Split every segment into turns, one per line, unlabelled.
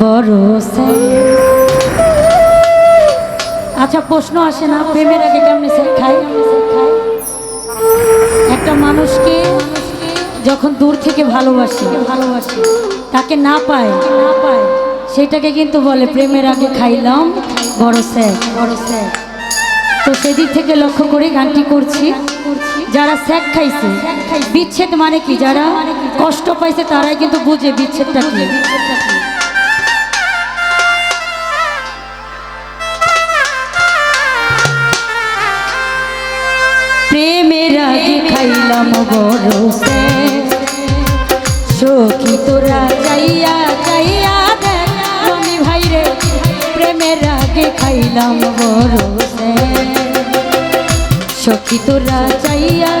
বড় আচ্ছা প্রশ্ন আসে না, প্রেমের আগে কেমনে খাই? একটা মানুষকে যখন দূর থেকে ভালোবাসে ভালোবাসে তাকে না পায় না পায় সেটাকে কিন্তু বলে প্রেমের আগে খাইলাম বড় স্যার বড় স্যার। তো সেদিক থেকে লক্ষ্য করে গানটি করছি। যারা স্যাক খাইছে, বিচ্ছেদ মানে কি? যারা কষ্ট পাইছে, তারাই কিন্তু বুঝে বিচ্ছেদটা কি। প্রেমের আগে খাইলাম বড় সখী তোরা চাইয়া চাইয়া দেখ। রমি ভাই রে প্রেমের আগে খাইলাম বড় সখী তোরা চাইয়া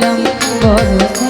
বললাম বড়